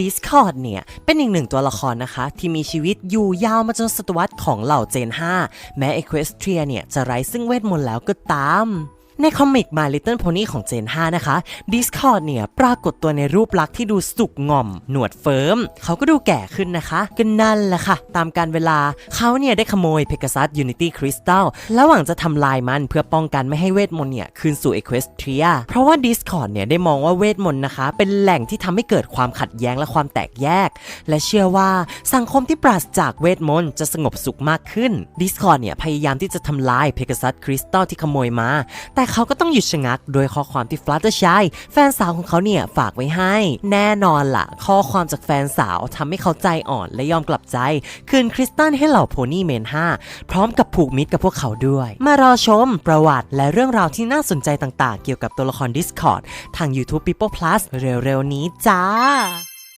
Discord เนี่ย เป็นอีกหนึ่งตัวละครนะคะ ที่มีชีวิตอยู่ยาวมาจนศตวรรษของเหล่าเจน 5 แม้ Equestria เนี่ย จะไร้ซึ่งเวทมนต์แล้วก็ตาม ในคอมิก My Little Pony ของเจน 5 นะคะ Discord เนี่ยปรากฏตัวในรูปลักษณ์ที่ดูสุกง่อม หนวดเฟิร์ม เขาก็ดูแก่ขึ้นนะคะก็นั่นแหละค่ะ ตามการเวลาเขาเนี่ยได้ขโมย Pegasus Unity Crystal แล้วหวังจะทำลายมันเพื่อป้องกันไม่ให้เวทมนต์เนี่ยคืนสู่ Equestria เพราะว่า Discord เนี่ยได้มองว่าเวทมนต์นะคะ เป็นแหล่งที่ทำให้เกิดความขัดแย้งและความแตกแยก และเชื่อว่าสังคมที่ปราศจากเวทมนต์จะสงบสุขมากขึ้น Discord เนี่ยพยายามที่จะทำลาย Pegasus Crystal ที่ขโมยมา แต่เขาก็ต้องหยุดชะงักโดยข้อความที่ Fluttershy แฟนสาวของเขาเนี่ยฝากไว้ให้ แน่นอนล่ะ ข้อความจากแฟนสาวทำให้เขาใจอ่อนและยอมกลับใจ คืนคริสตัลให้เหล่าโพนี่เมน5พร้อมกับผูกมิตรกับพวกเขาด้วย มารอชม ประวัติและเรื่องราวที่น่าสนใจต่างๆ เกี่ยวกับตัวละคร Discord ทาง YouTube People Plus เร็วๆนี้จ้า